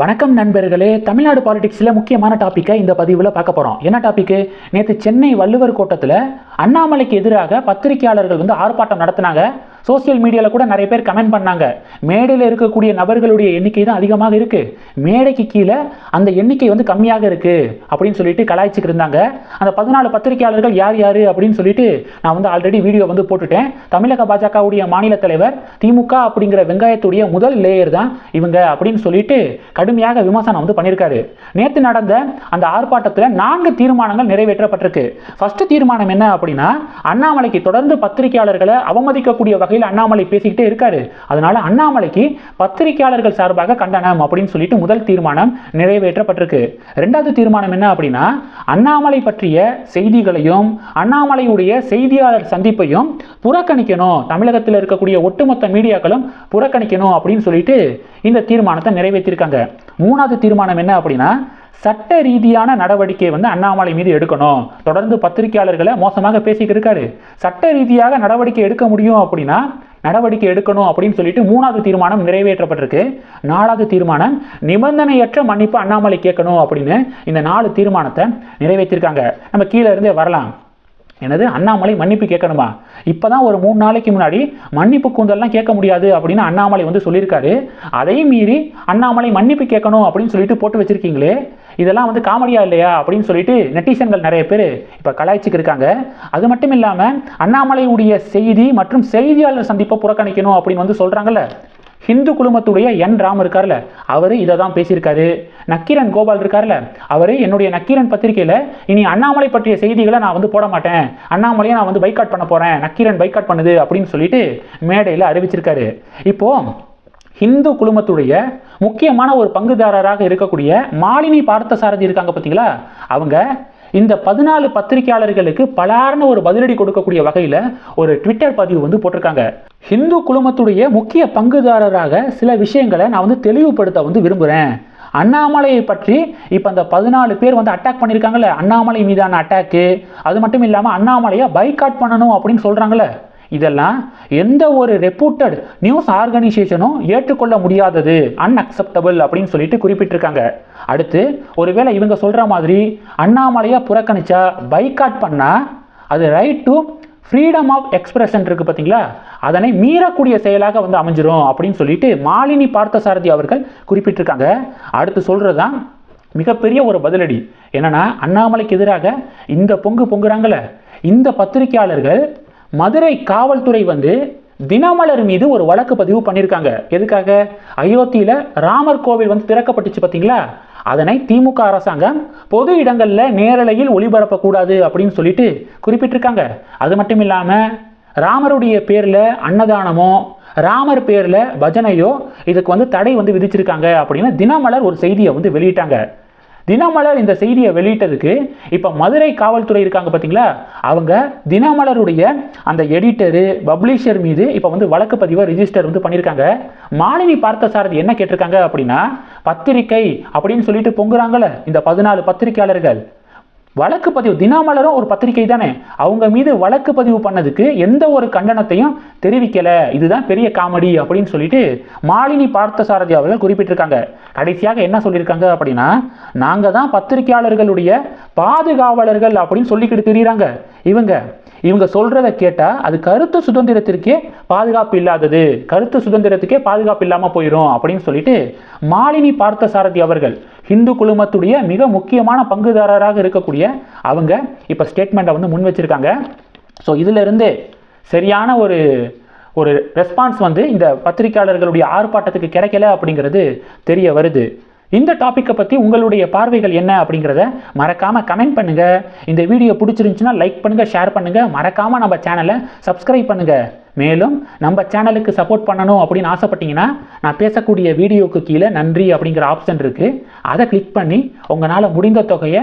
வணக்கம் நண்பர்களே. தமிழ்நாடு பாலிடிக்ஸில் முக்கியமான டாப்பிக்கை இந்த பதிவில் பார்க்க போகிறோம் என்ன டாப்பிக்கு? நேற்று சென்னை வள்ளுவர் கோட்டத்தில் அண்ணாமலைக்கு எதிராக பத்திரிகையாளர்கள் வந்து ஆர்ப்பாட்டம் நடத்தினாங்க. சோசியல் மீடியாவில் கூட நிறைய பேர் கமெண்ட் பண்ணாங்க. மேடையில் இருக்கக்கூடிய நபர்களுடைய எண்ணிக்கை தான் அதிகமாக இருக்குது மேடைக்கு கீழே அந்த எண்ணிக்கை வந்து கம்மியாக இருக்குது அப்படின்னு சொல்லிட்டு கலாய்ச்சிட்டு இருந்தாங்க. அந்த பதினாலு பத்திரிகையாளர்கள் யார் யார் அப்படின்னு சொல்லிட்டு நான் வந்து ஆல்ரெடி வீடியோ வந்து போட்டுட்டேன். தமிழக பாஜகவுடைய மாநில தலைவர் திமுக அப்படிங்கிற வெங்காயத்துடைய முதல் லேயர் தான் இவங்க அப்படின்னு சொல்லிட்டு கடுமையாக விமர்சனம் வந்து பண்ணியிருக்காரு. நேற்று நடந்த அந்த ஆர்ப்பாட்டத்தில் நான்கு தீர்மானங்கள் நிறைவேற்றப்பட்டிருக்கு. ஃபர்ஸ்ட் தீர்மானம் என்ன அப்படின்னா அண்ணாமலைக்கு தொடர்ந்து பத்திரிகையாளர்களை அவமதிக்கக்கூடிய வகையில் அண்ணாமலை பேசிக்கிட்டே இருக்காரு. அதனால அண்ணாமலைக்கு பத்திரிகையாளர்கள் சார்பாக கண்டனம் அப்படின்னு சொல்லிட்டு முதல் தீர்மானம் நிறைவேற்றப்பட்டிருக்கு. ரெண்டாவது தீர்மானம் என்ன அப்படின்னா அண்ணாமலை பற்றிய செய்திகளையும் அண்ணாமலையுடைய செய்தியாளர் சந்திப்பையும் புறக்கணிக்கணும். தமிழகத்தில் இருக்கக்கூடிய ஒட்டுமொத்த மீடியாக்களும் புறக்கணிக்கணும் அப்படின்னு சொல்லிட்டு இந்த தீர்மானத்தை நிறைவேற்றியிருக்காங்க மூணாவது தீர்மானம் என்ன அப்படின்னா சட்ட ரீதியான நடவடிக்கை வந்து அண்ணாமலை மீது எடுக்கணும். தொடர்ந்து பத்திரிகையாளர்களை மோசமாக பேசிக்கிட்டு இருக்காரு. சட்ட ரீதியாக நடவடிக்கை எடுக்க முடியும் அப்படின்னா நடவடிக்கை எடுக்கணும் அப்படின்னு சொல்லிட்டு மூணாவது தீர்மானம் நிறைவேற்றப்பட்டிருக்கு. நாலாவது தீர்மானம் நிபந்தனையற்ற மன்னிப்பு அண்ணாமலை கேட்கணும் அப்படின்னு இந்த நாலு தீர்மானத்தை நிறைவேற்றிருக்காங்க. நம்ம கீழே இருந்தே வரலாம். எனது அண்ணாமலை மன்னிப்பு கேட்கணுமா? இப்போ தான் ஒரு மூணு நாளைக்கு முன்னாடி மன்னிப்பு கூந்தல்லாம் கேட்க முடியாது அப்படின்னு அண்ணாமலை வந்து சொல்லியிருக்காரு. அதையும் மீறி அண்ணாமலை மன்னிப்பு கேட்கணும் அப்படின்னு சொல்லிட்டு போட்டு வச்சிருக்கீங்களே. இதெல்லாம் வந்து காமெடியா இல்லையா அப்படின்னு சொல்லிட்டு நெட்டிசன்கள் நிறைய பேர் இப்போ கலாய்ச்சிக்கு இருக்காங்க. அது மட்டும் இல்லாமல் அண்ணாமலையுடைய செய்தி மற்றும் செய்தியாளர் சந்திப்பை புறக்கணிக்கணும் அப்படின்னு வந்து சொல்கிறாங்கல்ல ஹிந்து குழுமத்துடைய என் ராம் இருக்கார்ல அவர் இதை தான் பேசியிருக்காரு. நக்கீரன் கோபால் இருக்கார்ல அவர் என்னுடைய நக்கீரன் பத்திரிகையில் இனி அண்ணாமலை பற்றிய செய்திகளை நான் வந்து போட மாட்டேன். அண்ணாமலையை நான் வந்து பைக்காட் பண்ண போகிறேன் நக்கீரன் பைக்காட் பண்ணுது அப்படின்னு சொல்லிட்டு மேடையில் அறிவிச்சிருக்காரு. இப்போது ஹிந்து குழுமத்துடைய முக்கியமான ஒரு பங்குதாரராக இருக்கக்கூடிய மாலினி பார்த்தசாரதி இருக்காங்க பார்த்தீங்களா? அவங்க இந்த பதினாலு பத்திரிகையாளர்களுக்கு பலார்னு ஒரு பதிலடி கொடுக்கக்கூடிய வகையில் ஒரு ட்விட்டர் பதிவு வந்து போட்டிருக்காங்க. ஹிந்து குழுமத்துடைய முக்கிய பங்குதாரராக சில விஷயங்களை நான் வந்து தெளிவுபடுத்த வந்து விரும்புகிறேன் அண்ணாமலையை பற்றி இப்போ அந்த பதினாலு பேர் வந்து அட்டாக் பண்ணியிருக்காங்கல்ல அண்ணாமலை மீதான அட்டாக்கு அது மட்டும் இல்லாமல் அண்ணாமலையை பைக்காட் பண்ணணும் அப்படின்னு சொல்கிறாங்களே இதெல்லாம் எந்த ஒரு ரெப்யூட்டட் நியூஸ் ஆர்கனைசேஷனும் ஏற்றுக்கொள்ள முடியாதது. அன்அக்செப்டபிள் அப்படின்னு சொல்லிட்டு குறிப்பிட்டிருக்காங்க. அடுத்து ஒருவேளை இவங்க சொல்கிற மாதிரி அண்ணாமலையை புறக்கணிச்சா பைக்காட் பண்ணால் அது right to freedom of expression இருக்குது பார்த்தீங்களா? அதனை மீறக்கூடிய செயலாக வந்து அமைஞ்சிரும் அப்படின்னு சொல்லிட்டு மாலினி பார்த்தசாரதி அவர்கள் குறிப்பிட்டிருக்காங்க. அடுத்து சொல்கிறது தான் மிகப்பெரிய ஒரு பதிலடி. என்னன்னா அண்ணாமலைக்கு எதிராக இந்த பொங்கு பொங்குறாங்கள இந்த பத்திரிகையாளர்கள் மதுரை காவல்துறை வந்து தினமலர் மீது ஒரு வழக்கு பதிவு பண்ணியிருக்காங்க எதுக்காக? அயோத்தியில் ராமர் கோவில் வந்து திறக்கப்பட்டுச்சு பார்த்தீங்களா அதனை திமுக அரசாங்கம் பொது இடங்களில் நேரலையில் ஒளிபரப்பக்கூடாது அப்படின்னு சொல்லிட்டு குறிப்பிட்டிருக்காங்க. அது மட்டும் இல்லாமல் ராமருடைய பேரில் அன்னதானமோ ராமர் பேரில் பஜனையோ இதுக்கு வந்து தடை வந்து விதிச்சிருக்காங்க அப்படின்னு தினமலர் ஒரு செய்தியை வந்து வெளியிட்டாங்க. தினமலர் இந்த செய்தியை வெளியிட்டதுக்கு இப்போ மதுரை காவல்துறை இருக்காங்க பார்த்தீங்களா அவங்க தினமலருடைய அந்த எடிட்டரு பப்ளிஷர் மீது இப்போ வந்து வழக்கு பதிவை ரிஜிஸ்டர் வந்து பண்ணியிருக்காங்க மாலினி பார்த்தசாரதி என்ன கேட்டிருக்காங்க அப்படின்னா பத்திரிக்கை அப்படின்னு சொல்லிட்டு பொங்குறாங்கல்ல இந்த பதினாலு பத்திரிக்கையாளர்கள் வழக்கு பதிவு தினாமலரும் ஒரு பத்திரிகை தானே? அவங்க மீது வழக்கு பதிவு பண்ணதுக்கு எந்த ஒரு கண்டனத்தையும் தெரிவிக்கலை. இதுதான் பெரிய காமெடி அப்படின்னு சொல்லிட்டு மாலினி பார்த்தசாரதி அவர்கள் குறிப்பிட்டிருக்காங்க. கடைசியாக என்ன சொல்லியிருக்காங்க அப்படின்னா நாங்கள் தான் பத்திரிகையாளர்களுடைய பாதுகாவலர்கள் அப்படின்னு சொல்லிக்கிட்டு தெரியுறாங்க. இவங்க இவங்க சொல்கிறத கேட்டால் அது கருத்து சுதந்திரத்திற்கே பாதுகாப்பு இல்லாதது. கருத்து சுதந்திரத்துக்கே பாதுகாப்பு இல்லாமல் போயிடும் அப்படின்னு சொல்லிட்டு மாலினி பார்த்தசாரதி அவர்கள் ஹிந்து குழுமத்துடைய மிக முக்கியமான பங்குதாரராக இருக்கக்கூடிய அவங்க இப்போ ஸ்டேட்மெண்ட்டை வந்து முன் வச்சிருக்காங்க. ஸோ இதிலிருந்து சரியான ஒரு ஒரு ரெஸ்பான்ஸ் வந்து இந்த பத்திரிகையாளர்களுடைய ஆர்ப்பாட்டத்துக்கு கிடைக்கல அப்படிங்கிறது தெரிய வருது. இந்த டாப்பிக்கை பற்றி உங்களுடைய பார்வைகள் என்ன அப்படிங்கிறத மறக்காமல் கமெண்ட் பண்ணுங்கள் இந்த வீடியோ பிடிச்சிருந்துச்சுன்னா லைக் பண்ணுங்கள் ஷேர் பண்ணுங்கள் மறக்காமல் நம்ம சேனலை சப்ஸ்கிரைப் பண்ணுங்கள் மேலும் நம்ம சேனலுக்கு சப்போர்ட் பண்ணணும் அப்படின்னு ஆசைப்பட்டீங்கன்னா நான் பேசக்கூடிய வீடியோவுக்கு கீழே நன்றி அப்படிங்கிற ஆப்ஷன் இருக்குது அதை கிளிக் பண்ணி உங்களால் முடிந்த தொகையை